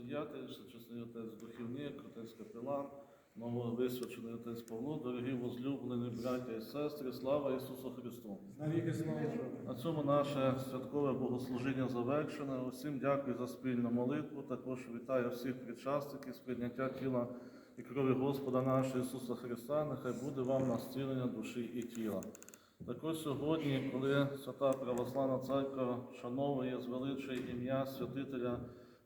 настоятель, чесний отець духівник, отець капелан, нововисвячений отець Павло, дорогі возлюблені браття і сестри, слава Ісусу Христу! На цьому наше святкове богослужіння завершене. Усім дякую за спільну молитву. Також вітаю всіх причасників з прийняття тіла і крові Господа нашого Ісуса Христа. Нехай буде вам на зцілення душі і тіла. Також сьогодні, коли Свята Православна Церква вшановує звеличує ім'я святителя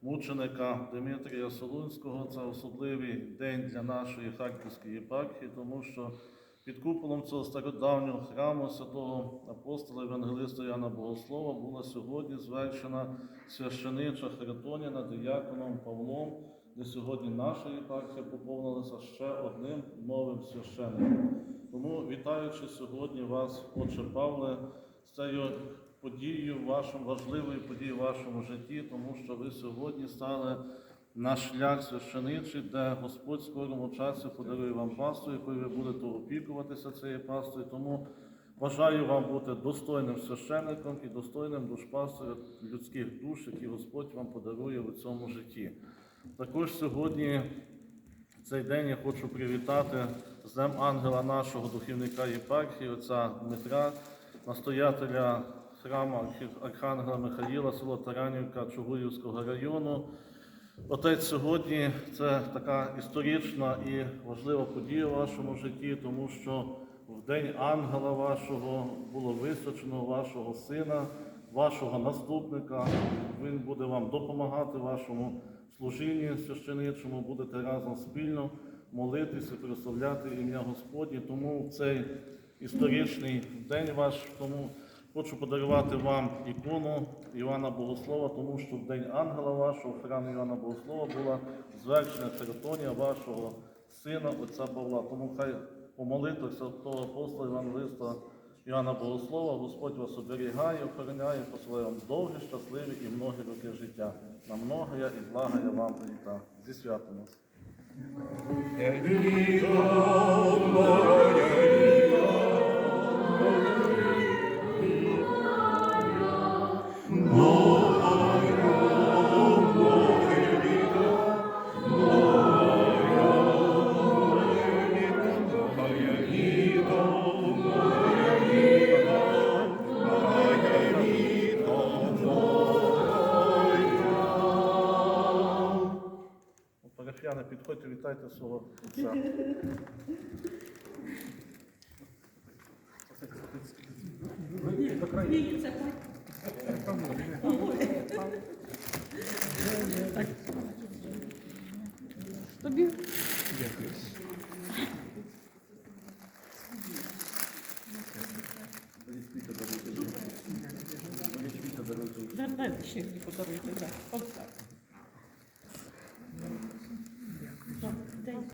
мученика Дмитрія Солунського, це особливий день для нашої Харківської єпархії, тому що під куполом цього стародавнього храму святого апостола Євангелиста Яна Богослова була сьогодні звершена священича Херитонія над дияконом Павлом, де сьогодні наша єпархія поповнилася ще одним новим священником. Тому, вітаючи сьогодні вас, отче Павле, з цією подією, вашим важливою подією в вашому житті, тому що ви сьогодні стали на шлях священичий, де Господь в скорому часі подарує вам пасту, якою ви будете опікуватися цією пастою. Тому бажаю вам бути достойним священником і достойним душпастором людських душ, які Господь вам подарує у цьому житті. Також сьогодні цей день я хочу привітати з Днем ангела нашого духівника єпархії, отця Дмитра, настоятеля храму Архі- Архангела Михаїла, село Таранівка Чугуївського району. Отець сьогодні це така історична і важлива подія в вашому житті, тому що в день ангела вашого було височено вашого сина, вашого наступника. Він буде вам допомагати вашому служінні священичому, будете разом спільно молитися, прославляти ім'я Господнє. Тому в цей історичний день ваш, тому хочу подарувати вам ікону Івана Богослова, тому що в день ангела вашого, в храмі Івана Богослова, була звершена церемонія вашого сина, отця Павла. Тому хай по молитвах святого апостола Івангелиста Іоанна Богослова, Господь вас оберігає, охороняє, посилає вам довгі, щасливі і многі роки життя. На многоя і благая вам літа. Зі святом вас. Парафіяни, підходьте, вітайте свого отця. Тобі дай, дай ще подаруйте. Так.